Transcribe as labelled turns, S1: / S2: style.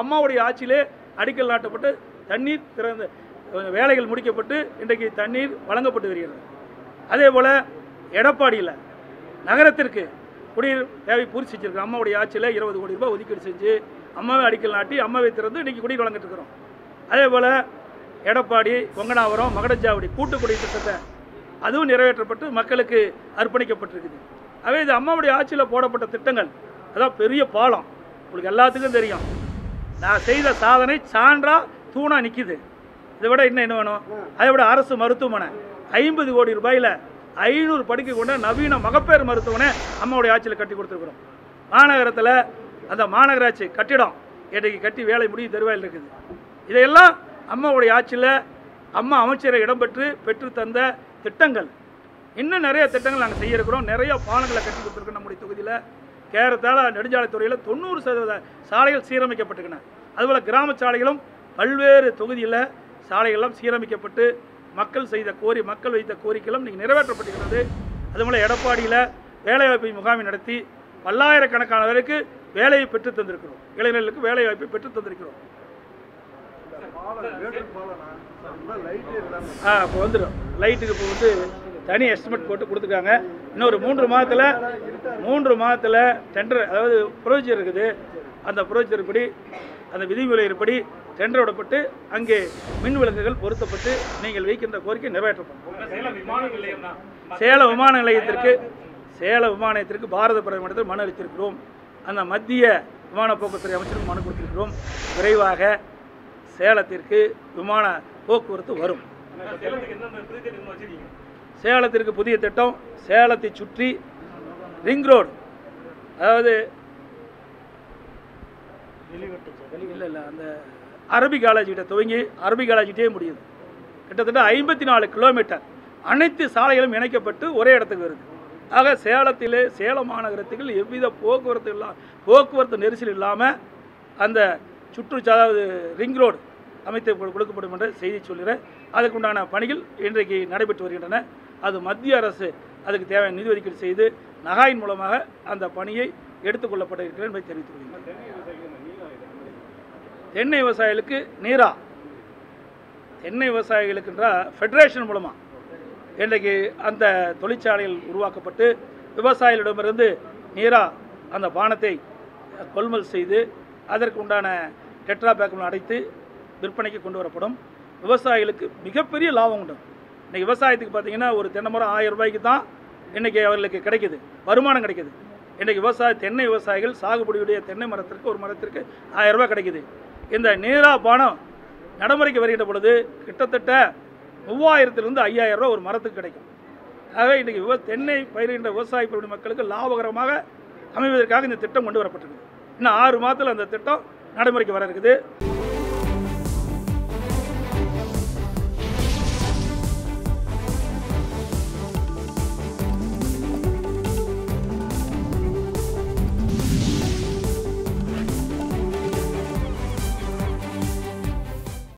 S1: அம்மாவுடைய ஆட்சியிலே அடிக்கல் நாட்டப்பட்டு தண்ணீர் திறந்த வேலைகள் முடிக்கப்பட்டு இன்றைக்கு தண்ணீர் வழங்கப்பட்டு வருகிறது. அதே போல் எடப்பாடியில் நகரத்திற்கு குடிநீர் தேவை பூர்த்தி செஞ்சிருக்கோம் அம்மாவுடைய ஆட்சியில் இருபது கோடி ரூபாய் ஒதுக்கீடு செஞ்சு அம்மாவை அடிக்கல் நாட்டி அம்மாவை திறந்து இன்றைக்கி குடிநீர் வழங்கிட்டு இருக்கிறோம். அதே போல் எடப்பாடி கொங்கனாவரம் மகடஞ்சாவடி கூட்டுக்குடி திட்டத்தை அதுவும் நிறைவேற்றப்பட்டு மக்களுக்கு அர்ப்பணிக்கப்பட்டிருக்குது. அதே இது அம்மாவுடைய ஆட்சியில் போடப்பட்ட திட்டங்கள் அதான் பெரிய பாலம். உங்களுக்கு எல்லாத்துக்கும் தெரியும். நான் செய்த சாதனை சான்றா தூணா நிற்கிது இதை விட இன்னும் என்ன வேணும்? அதை விட அரசு மருத்துவமனை. ஐம்பது கோடி ரூபாயில் ஐநூறு படுக்கை கொண்ட நவீன மகப்பேறு மருத்துவமனை அம்மாவுடைய ஆட்சியில் கட்டி கொடுத்துருக்குறோம். மாநகரத்தில் அந்த மாநகராட்சி கட்டிடம் இன்றைக்கு கட்டி வேலை முடியும் தருவாயில் இருக்குது. இதையெல்லாம் அம்மாவுடைய ஆட்சியில் அம்மா அமைச்சரை இடம்பெற்று பெற்று தந்த திட்டங்கள். இன்னும் நிறைய திட்டங்கள் நாங்கள் செய்ய இருக்கிறோம் நிறைய பாலங்களை கட்டி கொடுத்துருக்கோம் நம்முடைய தொகுதியில். கேரத்தால நெடுஞ்சாலைத்துறையில் தொண்ணூறு சதவீத சாலைகள் சீரமைக்கப்பட்டிருக்கின்றன. அதுபோல் கிராம சாலைகளும் பல்வேறு தொகுதியில் சாலைகள்லாம் சீரமைக்கப்பட்டு மக்கள் செய்த கோரி மக்கள் வைத்த கோரிக்கைகளும் நீங்கள் நிறைவேற்றப்பட்டிருக்கிறது. அதுபோல் எடப்பாடியில் வேலைவாய்ப்பு முகாமை நடத்தி பல்லாயிரக்கணக்கானவருக்கு வேலையை பெற்று தந்திருக்கிறோம். இளைஞர்களுக்கு வேலைவாய்ப்பை பெற்று தந்திருக்கிறோம். ஆ இப்போ வந்துடும் லைட்டுக்கு இப்போ வந்து தனி எஸ்டிமேட் போட்டு கொடுத்துருக்காங்க. இன்னொரு மூன்று மாதத்தில் மூன்று மாதத்தில் டெண்டர் அதாவது ப்ரொசீஜர் இருக்குது. அந்த ப்ரொசீஜர் படி அந்த விதிமுறைப்படி டெண்டர் விடப்பட்டு அங்கே மின் விளக்குகள் பொருத்தப்பட்டு நீங்கள் வைக்கின்ற கோரிக்கை நிறைவேற்றப்படும். சேலம் விமான நிலையத்திற்கு சேலம் விமான நிலையத்திற்கு பாரத பிரதமரிடத்தில் மனு அளித்திருக்கிறோம். அந்த மத்திய விமான போக்குவரத்து அமைச்சருக்கு மனு கொடுத்திருக்கிறோம். விரைவாக சேலத்திற்கு விமான போக்குவரத்து வரும். சேலத்திற்கு புதிய திட்டம் சேலத்தை சுற்றி ரிங் ரோடு. அதாவது இல்லை இல்லை அந்த அரபி காலேஜிட்ட துவங்கி அரபி காலேஜிட்டே முடியுது. கிட்டத்தட்ட ஐம்பத்தி நாலு கிலோமீட்டர். அனைத்து சாலைகளும் இணைக்கப்பட்டு ஒரே இடத்துக்கு வருது. ஆக சேலத்திலே சேலம் மாநகரத்துக்கு எவ்வித போக்குவரத்து இல்லா போக்குவரத்து நெரிசல் இல்லாமல் அந்த சுற்று அதாவது ரிங் ரோடு அமைத்து கொடு- கொடுக்கப்படும் என்ற செய்தி சொல்கிறேன் அதுக்குண்டான பணிகள் இன்றைக்கு நடைபெற்று வருகின்றன. அது மத்திய அரசு அதுக்கு தேவையான நிதி ஒதுக்கீடு செய்து நகாயின் மூலமாக அந்த பணியை எடுத்துக்கொள்ளப்பட்டிருக்கிறேன் என்பதை தெரிவித்துக் கொள்கிறேன். தென்னை விவசாயிகளுக்கு நீரா? தென்னை விவசாயிகளுக்குன்ற ஃபெடரேஷன் மூலமாக இன்றைக்கு அந்த தொழிற்சாலைகள் உருவாக்கப்பட்டு விவசாயிகளிடமிருந்து நீரா அந்த பானத்தை கொள்முதல் செய்து அதற்கு உண்டான டெட்ரா பேக்கம் அடைத்து விற்பனைக்கு கொண்டு வரப்படும். விவசாயிகளுக்கு மிகப்பெரிய லாபம் உண்டு. இன்றைக்கி விவசாயத்துக்கு பார்த்தீங்கன்னா ஒரு தென்னை மரம் ஆயிரம் ரூபாய்க்கு தான் இன்றைக்கி அவர்களுக்கு கிடைக்குது. வருமானம் கிடைக்குது. இன்றைக்கி விவசாய தென்னை விவசாயிகள் சாகுபடியுடைய தென்னை மரத்திற்கு ஒரு மரத்திற்கு ஆயிரம் ரூபாய் கிடைக்குது. இந்த நீரா பானம் நடைமுறைக்கு வருகின்ற பொழுது கிட்டத்தட்ட மூவாயிரத்திலிருந்து ஐயாயிரம் ரூபாய் ஒரு மரத்துக்கு கிடைக்கும். ஆகவே இன்றைக்கி விவ தென்னை பயிரிடுகின்ற விவசாய பகுதி மக்களுக்கு லாபகரமாக அமைவதற்காக இந்த திட்டம் கொண்டு வரப்பட்டிருக்கு இன்னும் ஆறு மாதத்தில் அந்த திட்டம் நடைமுறைக்கு வர இருக்குது.